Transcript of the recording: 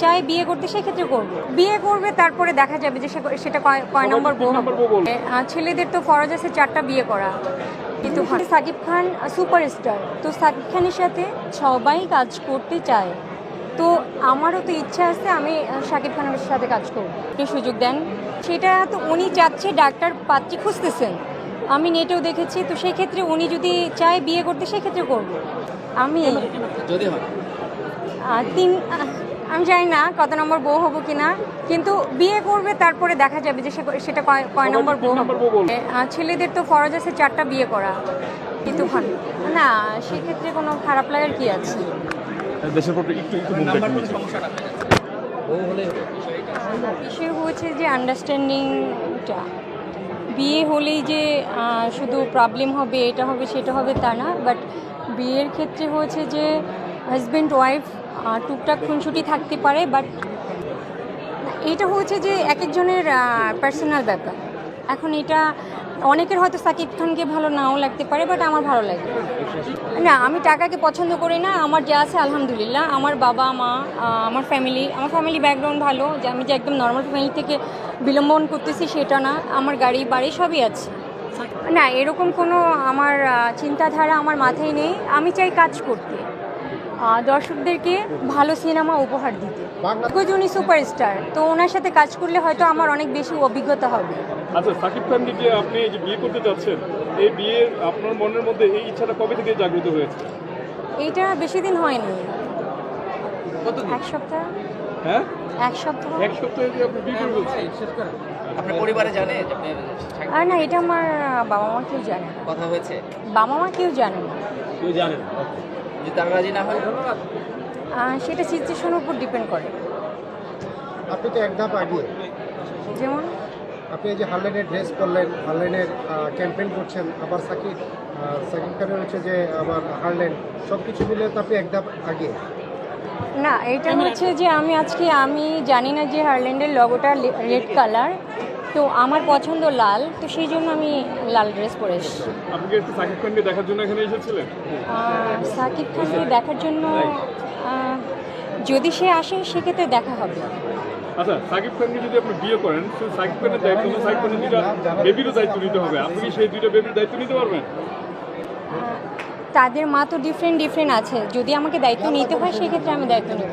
চায় বিয়ে করতে সেক্ষেত্রে করব। বিয়ে করবে তারপরে দেখা যাবে যে সেটা কয় কয় নম্বর বউ ছেলেদের তো ফরজ আছে চারটা বিয়ে করা। কিন্তু সাকিব খান সুপারস্টার। তো সাকিব খানের সাথে সবাই কাজ করতে চায়। তো আমারও তো ইচ্ছা আছে আমি শাকিব খানের সাথে কাজ করব। একটু সুযোগ দেন। সেটা তো উনি চাচ্ছে ডাক্তার পাত্রী খুঁজতেছেন। আমি নেটেও দেখেছি তো সেই ক্ষেত্রে উনি যদি চায় বিয়ে করতে সেক্ষেত্রে করব। আমি যদি হয়। তিন আমি জানি না কত নম্বর বউ হব কিনা কিন্তু বিয়ে করবে তারপরে দেখা যাবে যে সেটা কয় কয় নম্বর বউ হবে। ছেলেদের তো ফরজ আছে চারটা বিয়ে করা। কিন্তু না সেক্ষেত্রে কোনো খারাপ লাগার কি আছে? দেশের প্রতি একটু একটু বিষয় হয়েছে যে আন্ডারস্ট্যান্ডিংটা বিয়ে হলেই যে শুধু প্রবলেম হবে এটা হবে সেটা হবে তা না বাট বিয়ের ক্ষেত্রে হয়েছে যে হাজব্যান্ড ওয়াইফ টুকটাক খুনসুটি থাকতে পারে বাট এটা হচ্ছে যে এক একজনের পার্সোনাল ব্যাপার। এখন এটা অনেকের হয়তো সাকিব খানকে ভালো নাও লাগতে পারে বাট আমার ভালো লাগে না। আমি টাকাকে পছন্দ করি না, আমার যা আছে আলহামদুলিল্লাহ। আমার বাবা, মা আমার ফ্যামিলি আমার ফ্যামিলি ব্যাকগ্রাউন্ড ভালো, যে আমি যে একদম নর্মাল ফ্যামিলি থেকে বিলম্বন করতেছি সেটা না, আমার গাড়ি, বাড়ি সবই আছে। না, এরকম কোনো আমার চিন্তাধারা আমার মাথায় নেই। আমি চাই কাজ করতে। দর্শকদেরকে ভালো সিনেমা উপহার দিতে। বিকজ উনি সুপারস্টার তো ওনার সাথে কাজ করলে হয়তো আমার অনেক বেশি অভিজ্ঞতা হবে। আচ্ছা সাকিব খানকে যে আপনি যে বিয়ে করতে যাচ্ছেন এই বিয়ের আপনার মনের মধ্যে এই ইচ্ছাটা কবে থেকে জাগ্রত হয়েছে? এইটা বেশি দিন হয়নি। এক সপ্তাহ? হ্যাঁ? এক সপ্তাহ? এক সপ্তাহে যে আপনি বিয়ে করে বলছেন আপনার পরিবারে জানে আর না এটা আমার বাবা মা কেউ জানে না। কথা হয়েছে? বাবা মা কেউ জানে না। কেউ জানেন যদি তারা রাজি না হয়? সেটা সিচুয়েশনের উপর ডিপেন্ড করে। আপনি তো এক ধাপ আগে যেমন? আপনি এই যে হারলেনের ড্রেস করলেন হারলেনের ক্যাম্পেইন করছেন আবার সাকিব সাকিব খানের হচ্ছে যে আবার হারলেন সব কিছু মিলে তো আপনি এক ধাপ আগে না এটা হচ্ছে যে আমি আজকে আমি জানি না যে হারল্যান্ডের লগোটা রেড কালার তো আমার পছন্দ লাল তো সেই জন্য আমি লাল ড্রেস পরে এসেছি। আপনি কি একটু সাকিব খানকে দেখার জন্য এখানে এসেছিলেন? সাকিব খানকে দেখার জন্য যদি সে আসে সেক্ষেত্রে দেখা হবে। আচ্ছা সাকিব খানকে যদি আপনি বিয়ে করেন তো সাকিব খানের দায়িত্ব সাকিব খানের দুইটা বেবিরও দায়িত্ব নিতে হবে। আপনি কি সেই দুইটা বেবির দায়িত্ব নিতে পারবেন? তাদের মা তো ডিফারেন্ট ডিফারেন্ট আছে। যদি আমাকে দায়িত্ব নিতে হয় সেক্ষেত্রে আমি দায়িত্ব নেব।